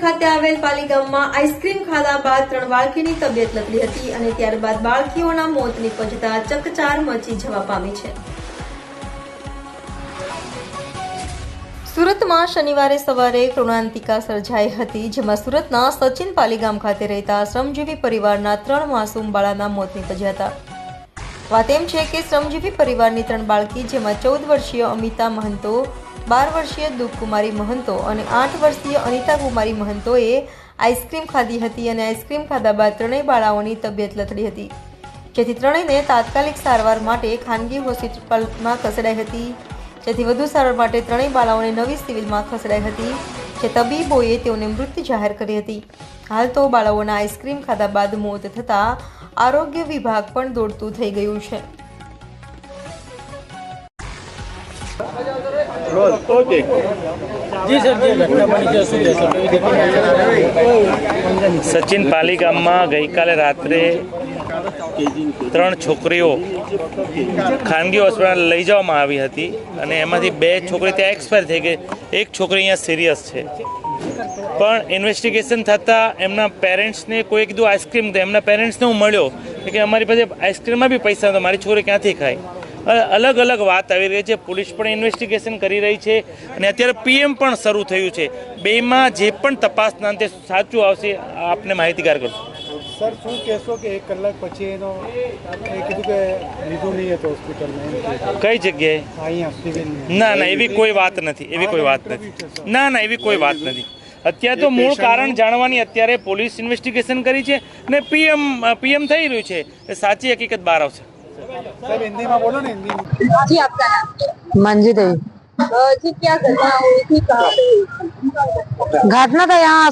ખાતે આવેલ પાલીગામમાં આઈસ્ક્રીમ ખાધા બાદ ત્રણ બાળકીની તબિયત લથડી હતી અને ત્યારબાદ બાળકીઓના મોત નીપજતા ચકચાર મચી જવા પામી છે. સુરતમાં શનિવારે સવારે કૃણાંતિકા સર્જાઈ હતી, જેમાં સુરતના સચિન પાલીગામ ખાતે રહેતા શ્રમજીવી પરિવારના ત્રણ માસૂમ બાળાના મોત નીપજ્યા હતા. વાત એમ છે કે શ્રમજીવી પરિવારની ત્રણ બાળકી, જેમાં ચૌદ વર્ષીય અમિતા મહંતો બાર વર્ષીય દુઃખકુમારી મહંતો અને આઠ વર્ષીય અનિતા કુમારી મહંતોએ આઈસ્ક્રીમ ખાધી હતી અને આઈસ્ક્રીમ ખાધા બાદ ત્રણેય બાળાઓની તબિયત લથડી હતી. જેથી ત્રણેયને તાત્કાલિક સારવાર માટે ખાનગી હોસ્પિટલમાં ખસેડાઈ હતી. જેથી વધુ સારવાર માટે ત્રણેય બાળાઓને નવી સિવિલમાં ખસેડાઈ હતી, જે તબીબોએ તેઓને મૃત જાહેર કરી હતી. હાલ તો બાળાઓના આઈસ્ક્રીમ ખાધા બાદ મોત થતાં આરોગ્ય વિભાગ પણ દોડતું થઈ ગયું છે. ઓકે. જી સર જે ઘટના બની છે શું કહેશો સચિન પાલી ગામમાં ગઈકાલે રાત્રે ત્રણ છોકરીઓ ખાનગી હોસ્પિટલ લઈ જવામાં આવી હતી અને એમાંથી બે છોકરી ત્યાં એક્સપાયર થઈ ગઈ. એક છોકરી અહીંયા સિરિયસ છે. પણ ઇન્વેસ્ટિગેશન થતાં એમના પેરેન્ટ્સને કોઈ કીધું આઈસ્ક્રીમ દે એમના પેરેન્ટ્સને હું મળ્યો. કે અમારી પાસે આઈસ્ક્રીમમાં બી પૈસા નતો મારી છોકરી ક્યાંથી ખાય અલગ અલગ વાત આવી રહી છે. પોલીસ પણ ઇન્વેસ્ટિગેશન કરી રહી છે અને અત્યારે પીએમ પણ શરૂ થયું છે. બેમાં જે પણ તપાસના અંતે સાચું આવશે આપને માહિતીગાર કરશું. સર શું કહેશો કે એક કલાક પછી એનો કીધું કે લીધું નહીં હતું હોસ્પિટલમાં કઈ જગ્યાએ? ના ના એવી કોઈ વાત નથી એવી કોઈ વાત નથી. ના ના એવી કોઈ વાત નથી. અત્યારે તો મૂળ કારણ જાણવાની અત્યારે પોલીસ ઇન્વેસ્ટિગેશન કરી છે ને પીએમ પીએમ થઈ રહ્યું છે. એ સાચી હકીકત બહાર આવશે. सब हिंदी में बोलो ना हिंदी जी आपका नाम? मंजी देवी। जी क्या घटना हुई थी कहाँ घटना था यहाँ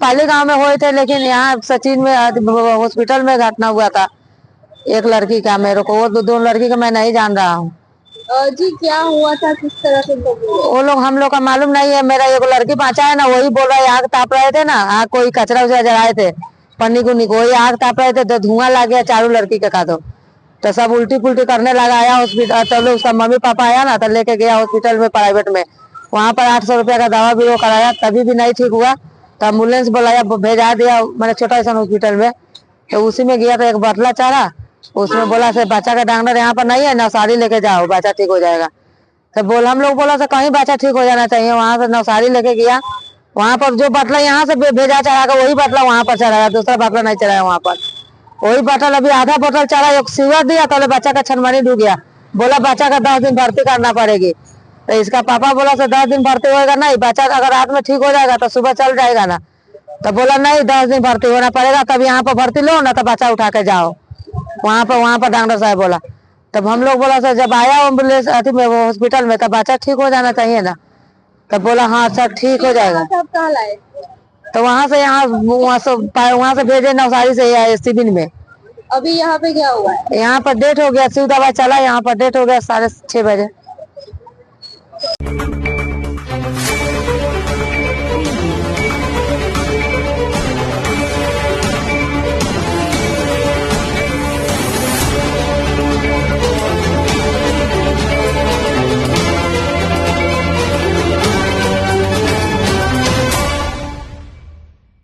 पहले गाँव में हुए थे लेकिन यहाँ सचिन में हॉस्पिटल में घटना हुआ था। एक लड़की का मेरे को वो दो, दो लड़की का मैं नहीं जान रहा हूँ। जी क्या हुआ था? किस तरह से वो लोग हम लोग का मालूम नहीं है मेरा एक लड़की बचा है ना वही बोल रहा है आग ताप रहे थे ना आग कोई कचरा उचरा जलाए थे पन्नी गुन्नी को वही आग ताप रहे थे तो धुआँ ला गया चारू लड़की का तो तो सब उल्टी पुल्टी करने लगा, आया हॉस्पिटल तो लोग सब मम्मी पापा आया ना तो लेके गया हॉस्पिटल में प्राइवेट में। वहाँ पर आठ सौ रुपया का दवा भी वो कराया, तभी भी नहीं ठीक हुआ। तो एंबुलेंस बुलाया, भेजा दिया, मैंने छोटा सा हॉस्पिटल में। तो उसी में गया तो एक बटला चढ़ा उसमें बोला, से बच्चा का डॉक्टर यहाँ पर नहीं है, नवसारी लेके जाओ, बच्चा ठीक हो जाएगा। तो बोल, हम लोग बोला, से कहीं बच्चा ठीक हो जाना चाहिए, वहाँ से नवसारी लेके गया। वहाँ पर जो बटला यहाँ से भेजा चढ़ागा वही बटला वहाँ पर चढ़ाया, दूसरा बटला नहीं चढ़ाया वहाँ पर। वही बटल अभी आधा बोतल चला एक सिवर दिया तो बच्चा का छनमनी डूब गया। बोला, बच्चा का दस दिन भर्ती करना पड़ेगी। तो इसका पापा बोला से दस दिन भर्ती होएगा नहीं, बच्चा अगर रात में ठीक हो जाएगा तो सुबह चल जाएगा ना। तो बोला, नहीं, दस दिन भर्ती होना पड़ेगा, तब यहाँ पर भर्ती लो ना तो बच्चा उठा के जाओ। वहाँ पर वहाँ पर डॉक्टर साहब बोला। तब हम लोग बोला, सर, जब आया एंबुलेंस, अथी में हॉस्पिटल में तब बच्चा ठीक हो जाना चाहिए ना? तब बोला हाँ सर, ठीक हो जाएगा। तो वहाँ से यहाँ वहाँ से वहाँ से भेजे नवसारी से आए सिविल में। अभी यहाँ पे क्या हुआ है? यहाँ पर डेट हो गया दवा चला यहाँ पर डेट हो गया साढ़े छह बजे।